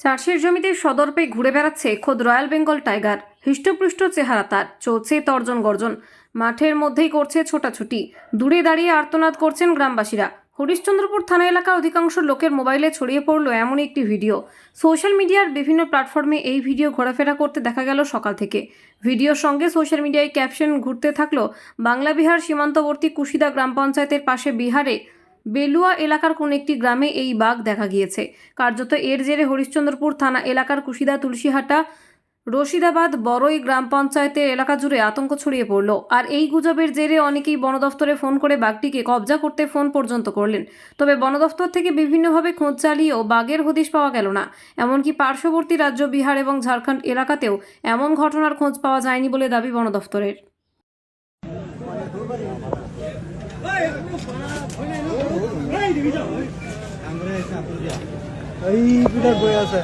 চাষের জমিতে সদর্পে ঘুরে বেড়াচ্ছে খোদ রয়্যাল বেঙ্গল টাইগার। হৃষ্টপুষ্ট চেহারা তার। চলছে তর্জন গর্জন। মাঠের মধ্যেই করছে ছোটাছুটি। দূরে দাঁড়িয়ে আর্তনাদ করছেন গ্রামবাসীরা। হরিশ্চন্দ্রপুর থানা এলাকার অধিকাংশ লোকের মোবাইলে ছড়িয়ে পড়ল এমন একটি ভিডিও। সোশ্যাল মিডিয়ার বিভিন্ন প্ল্যাটফর্মে এই ভিডিও ঘোরাফেরা করতে দেখা গেল সকাল থেকে। ভিডিওর সঙ্গে সোশ্যাল মিডিয়ায় ক্যাপশন ঘুরতে থাকল বাংলা বিহার সীমান্তবর্তী কুশিদা গ্রাম পঞ্চায়েতের পাশে বিহারে বেলুয়া এলাকার কোন একটি গ্রামে এই বাঘ দেখা গিয়েছে। কার্যত এর জেরে হরিশ্চন্দ্রপুর থানা এলাকার কুশিদা তুলসীহাটা, রশিদাবাদ, বড়ই গ্রাম পঞ্চায়েতের এলাকা জুড়ে আতঙ্ক ছড়িয়ে পড়ল। আর এই গুজবের জেরে অনেকেই বন দফতরে ফোন করে বাঘটিকে কবজা করতে ফোন পর্যন্ত করলেন। তবে বন দফতর থেকে বিভিন্নভাবে খোঁজ চালিয়েও বাঘের হদিশ পাওয়া গেল না। এমনকি পার্শ্ববর্তী রাজ্য বিহার এবং ঝাড়খণ্ড এলাকাতেও এমন ঘটনার খোঁজ পাওয়া যায়নি বলে দাবি বন দফতরের এই পিঠার বই আছে।